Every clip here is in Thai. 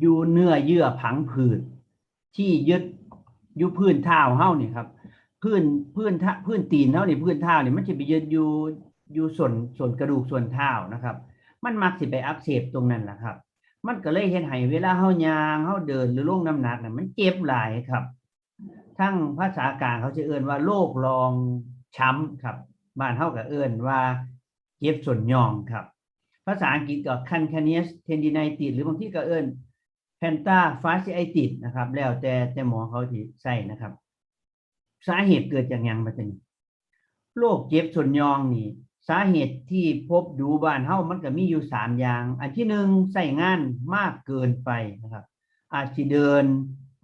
อยู่เนื้อเยื่อผังผืดที่ยึดอยู่พื้นเท้าเฮานี่ครับพื้นพื้นท่าพื้นตีนเฮานี่พื้นเท้านี่มันจะไปยึดอยู่อยู่ส่วนส่วนกระดูกส่วนเท้านะครับ มันมักสิไปอักเสบตรงนั้นแหละครับ มันก็เลยเฮ็ดให้เวลาเฮายางเฮาเดินหรือลงน้ำหนักน่ะมันเจ็บหลายครับ ทั้งภาษากลางเขาจะเอื่นว่าโรครองช้ำครับบ้านเฮาก็เอื่นว่าเจ็บส่วนยองครับ ภาษาอังกฤษก็ cutaneous tendinitis หรือบางที่ก็เอิ้น plantar fasciitis นะครับ แล้วแต่แต่หมอเขาที่ใส่นะครับ สาเหตุเกิดจากหยังบัดนี้โรคเจ็บส่วนยองนี่ สาเหตุที่พบดูบ้านเฮามันก็มีอยู่สามอย่าง อันที่หนึ่งใส่งานมากเกินไปนะครับ อาจสิเดิน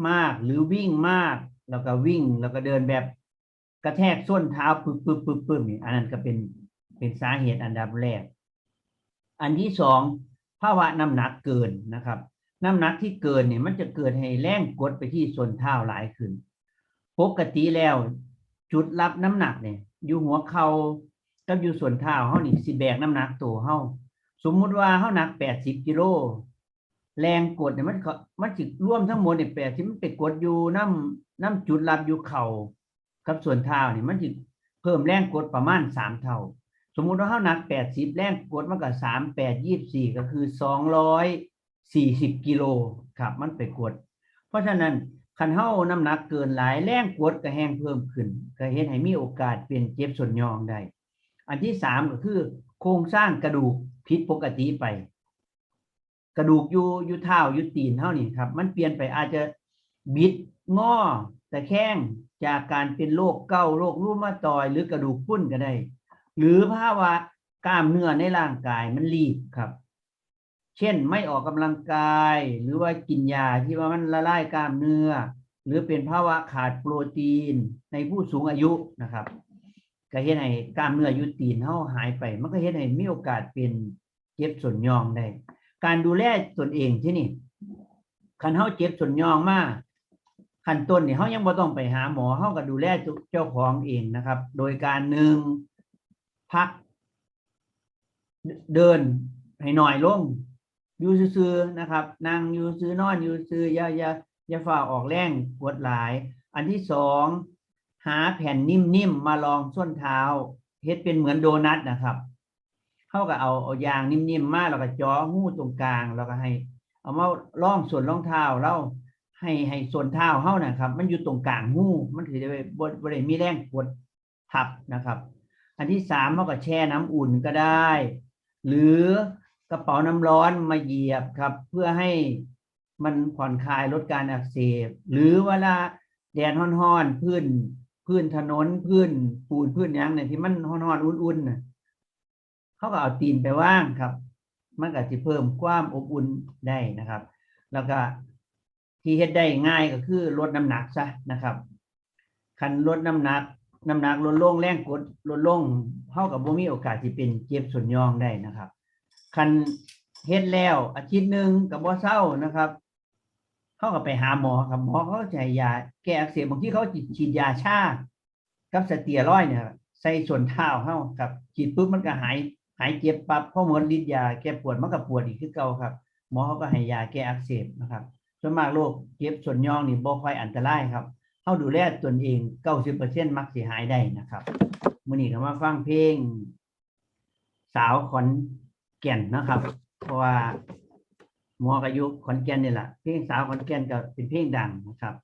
มากหรือวิ่งมาก แล้วก็วิ่งแล้วก็เดินแบบกระแทกส้นเท้าปึ๊บปึ๊บปึ๊บปึ๊บนี่อันนั้นก็เป็นเป็นสาเหตุอันดับแรก อันที่สองภาวะน้ำหนักเกินนะครับ น้ำหนักที่เกินเนี่ยมันจะเกิดให้แรงกดไปที่ส่วนเท้าหลายขึ้น ปกติแล้วจุดรับน้ำหนักเนี่ย อยู่หัวเข่ากับอยู่ส่วนเท้าเฮานี่สิแบกน้ำหนักตัวเฮาสมมุติว่าเฮาหนักแปดสิบกิโลแรงกดเนี่ยมันมันสิร่วมทั้งหมดเนี่ยแปดที่มันไปกดอยู่น้ำน้ำจุดรับอยู่เข่ากับส่วนเท้านี่มันสิเพิ่มแรงกดประมาณสามเท่า สมมุติว่าเฮาหนักแปดสิบแรงกดมันก็สามแปดยี่สี่ก็คือสองร้อย สี่สิบกิโลครับ มันไปกด เพราะฉะนั้นคันเฮาน้ำหนักเกินหลายแรงกดก็แห้งเพิ่มขึ้น ก็เฮ็ดให้มีโอกาสเป็นเจ็บส่วนยองได้ อันที่สามก็คือ โครงสร้างกระดูกผิดปกติไป กระดูกอยู่อยู่เท้าอยู่ตีนเท่านี่ครับ มันเปลี่ยนไปอาจจะบิดงอแต่แข้งจากการเป็นโรคเกาโรครูมาตอยหรือกระดูกพุ้นก็ได้ หรือภาวะกล้ามเนื้อในร่างกายมันรีบครับ เช่นไม่ออกกำลังกาย หรือว่ากินยาที่ว่ามันละลายกล้ามเนื้อ หรือเป็นภาวะขาดโปรตีนในผู้สูงอายุนะครับก็เฮ็ดให้กล้ามเนื้อยุตีนเฮาหายไป มันก็เฮ็ดให้มีโอกาสเป็นเจ็บส่วนยองได้การดูแลตนเองที่นี่คันเฮาเจ็บส่วนยองมากขั้นต้นนี่ยเฮายังบ่ต้องไปหาหมอเฮาก็ดูแลเจ้าของเองนะครับ โดยการหนึ่งพัก เดินให้หน่อยลง อยู่ซื่อๆนะครับนั่งอยู่ซื่อนอนอยู่ซื่ออย่าอย่าอย่าฝ่าออกแรงปวดหลาย อันที่สองหาแผ่นนิ่มๆมาลองส้นเท้าเฮ็ดเป็นเหมือนโดนัทนะครับเขาก็เอาเอายางนิ่มๆมาแล้วก็จ่อหูตรงกลางแล้วก็ให้ เอามาล่องส่วนรองเท้าเราให้ให้ส่วนเท้าเฮานะครับ มันอยู่ตรงกลางหูมันถือได้บ่บ่ได้มีแรงกดทับนะครับ อันที่สามเราก็แช่น้ำอุ่นก็ได้ หรือ ระเป๋าน้ำร้อนมาเหยียบครับ เพื่อให้มันผ่อนคลายลดการอักเสบ หรือเวลาแดดร้อนๆพื้นพื้นถนนพื้นปูนพื้นยังเนี่ยที่มันร้อนๆอุ่นๆน่ะเขาก็เอาตีนไปว่างครับ มันก็จะเพิ่มความอบอุ่นได้นะครับ แล้วก็ที่เฮ็ดได้ง่ายก็คือลดน้ำหนักซะนะครับคันลดน้ำหนักน้ำหนักลดลงแรงกดลดลงเท่ากับบ่มีโอกาสที่เป็นเจ็บส่วนยองได้นะครับ คันเฮ็ดแล้วอาทิตย์หนึ่งกับบ่เศร้านะครับเขาก็ไปหาหมอครับหมอเขาจะให้ยาแก้อักเสบบางที่เขาฉีดยาชากับสเตียรอยเนี่ยใส่ส่วนเท้าเฮาครับฉีดปุ๊บมันก็หายหายเจ็บปั๊บพอหมดฤทธิ์ยาแก้ปวดมันก็ปวดอีกคือเก่าครับ หมอเขาก็ให้ยาแก้อักเสบนะครับส่วนมากโรคเจ็บส่วนยองนี่บ่ค่อยอันตรายครับเฮาดูแลตนเอง90%มักสิหายได้นะครับมื้อนี้ก็มาฟังเพลง สาวขอน แก่นนะครับ เพราะว่าหมอก็อยู่ขอนแก่นนี่แหละเพลงสาวขอนแก่นก็เป็นเพลงดังนะครับ